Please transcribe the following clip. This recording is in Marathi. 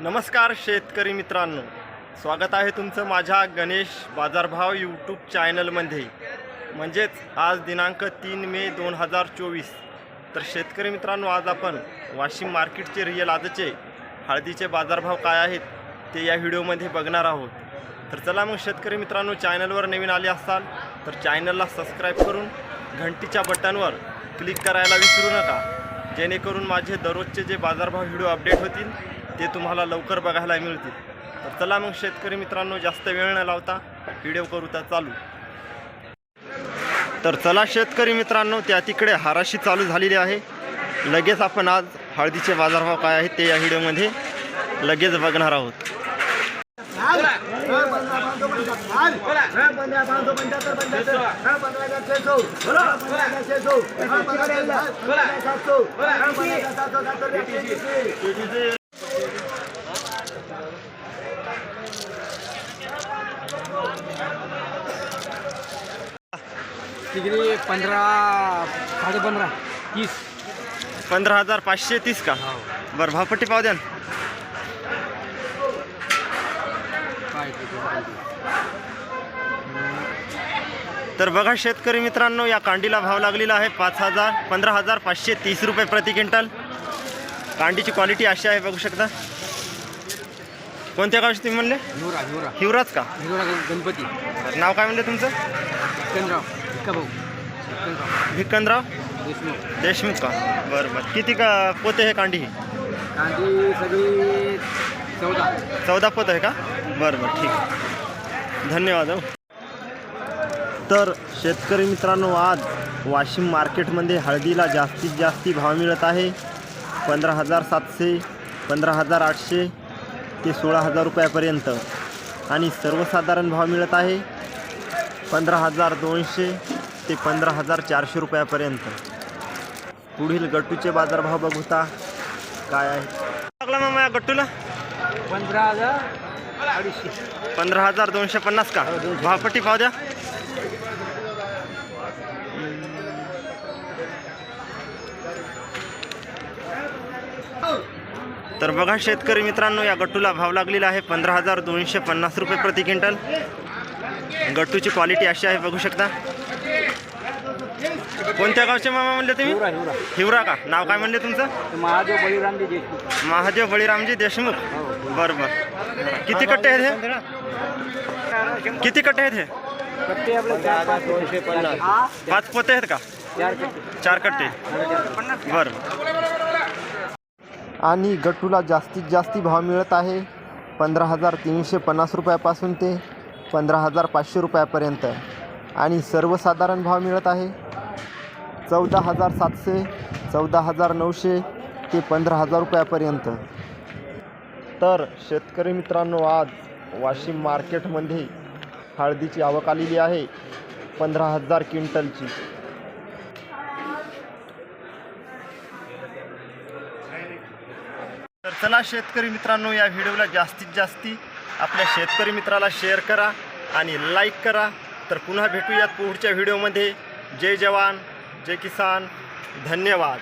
नमस्कार शेतकरी मित्रांनो. स्वागत आहे तुमचं माझ्या गणेश बाजारभाव यूट्यूब चॅनलमध्ये. म्हणजेच आज दिनांक तीन मे दोन हजार चोवीस. तर शेतकरी मित्रांनो आज आपण वाशिम मार्केटचे रिअल आजचे हळदीचे बाजारभाव काय आहेत ते या व्हिडिओमध्ये बघणार आहोत. तर चला मग शेतकरी मित्रांनो चॅनलवर नवीन आले असाल तर चॅनलला सबस्क्राईब करून घंटीच्या बटनवर क्लिक करायला विसरू नका. जेणेकरून माझे दररोजचे जे बाजारभाव व्हिडिओ अपडेट होतील ते तुम्हाला लवकर बघायला मिळतील तर चला मग शेतकरी मित्रांनो जास्त वेळ न लावता व्हिडिओ करू त्या चालू तर चला शेतकरी मित्रांनो त्या तिकडे हाराशी चालू झालेली आहे लगेच आपण आज हळदीचे बाजारभाव काय आहेत ते या व्हिडिओमध्ये लगेच बघणार आहोत तिकडे पंधरा साडे पंधरा तीस. पंधरा हजार पाचशे तीस का? बरं भावपट्टी पाव द्या ना. काय ते ते. तर बघा शेतकरी मित्रांनो या कांडीला भाव लागलेला आहे पाच हजार पंधरा हजार पाचशे तीस रुपये प्रति क्विंटल. कांडीची क्वालिटी अशी आहे बघू शकता. कोणत्या गावची तुम्ही म्हणले? हिवरा हिवरा. हिवराज का? हिवरा गणपती. नाव काय म्हणले तुमचं? भाऊ चंद्रराव भिक्कनराव देशमुख. देशमुख का? बरं बरं. किती का पोते हे कांडी? ही कांदी सगळी चौदा. चौदा पोत आहे का? बरं बरं. ठीक आहे. धन्यवाद हो. तर शेतकरी मित्रांनो आज वाशिम मार्केटमध्ये हळदीला जास्तीत जास्ती भाव मिळत आहे. पंधरा हजार सातशे पंधरा हजार आठशे ते सोळा हजार रुपयापर्यंत. आणि सर्वसाधारण भाव मिळत आहे पंधरा हजार दोनशे ते पंधरा हजार चारशे रुपयापर्यंत. पुढील गट्टूचे बाजारभाव बघूता काय आहे? लागला मग या गट्टूला? पंधरा हजार अडीचशे. पंधरा हजार दोनशे पन्नास का? भावपट्टी पाव द्या. तर बघा शेतकरी मित्रांनो या गट्टूला भाव लागलेला आहे पंधरा हजार दोनशे पन्नास रुपये प्रति क्विंटल. गट्टूची क्वालिटी अशी आहे बघू शकता. कोणत्या गावचे मामा म्हणले तुम्ही? हिवरा का? नाव काय म्हणले तुमचं? महादेव बळीरामजी देशमुख. महादेव बळीरामजी देशमुख. हो. बरं बरं. किती कट्टे आहेत हे? किती कट्टे आहेत हे? पाच पोते आहेत का? चार कट्टे. बरं. आणि गट्टूला जास्तीत जास्त भाव मिळत आहे. पंधरा हजार तीनशे पन्नास रुपयापासून ते पंधरा हजार पाचशे रुपयापर्यंत. आणि सर्वसाधारण भाव मिळत आहे. चौदा हजार सातशे चौदा हजार नऊशे ते पंधरा हजार रुपयापर्यंत. तर शेतकरी मित्रांनो आज वाशिम मार्केटमध्ये हळदीची आवक आलेली आहे. पंधरा हजार क्विंटलची. चला शेतकरी मित्रांनो या व्हिडिओला जास्तीत जास्ती आपल्या शेतकरी मित्राला शेअर करा आणि लाईक करा. तर पुन्हा भेटूयात पुढच्या व्हिडिओमध्ये. जय जवान जय किसान. धन्यवाद.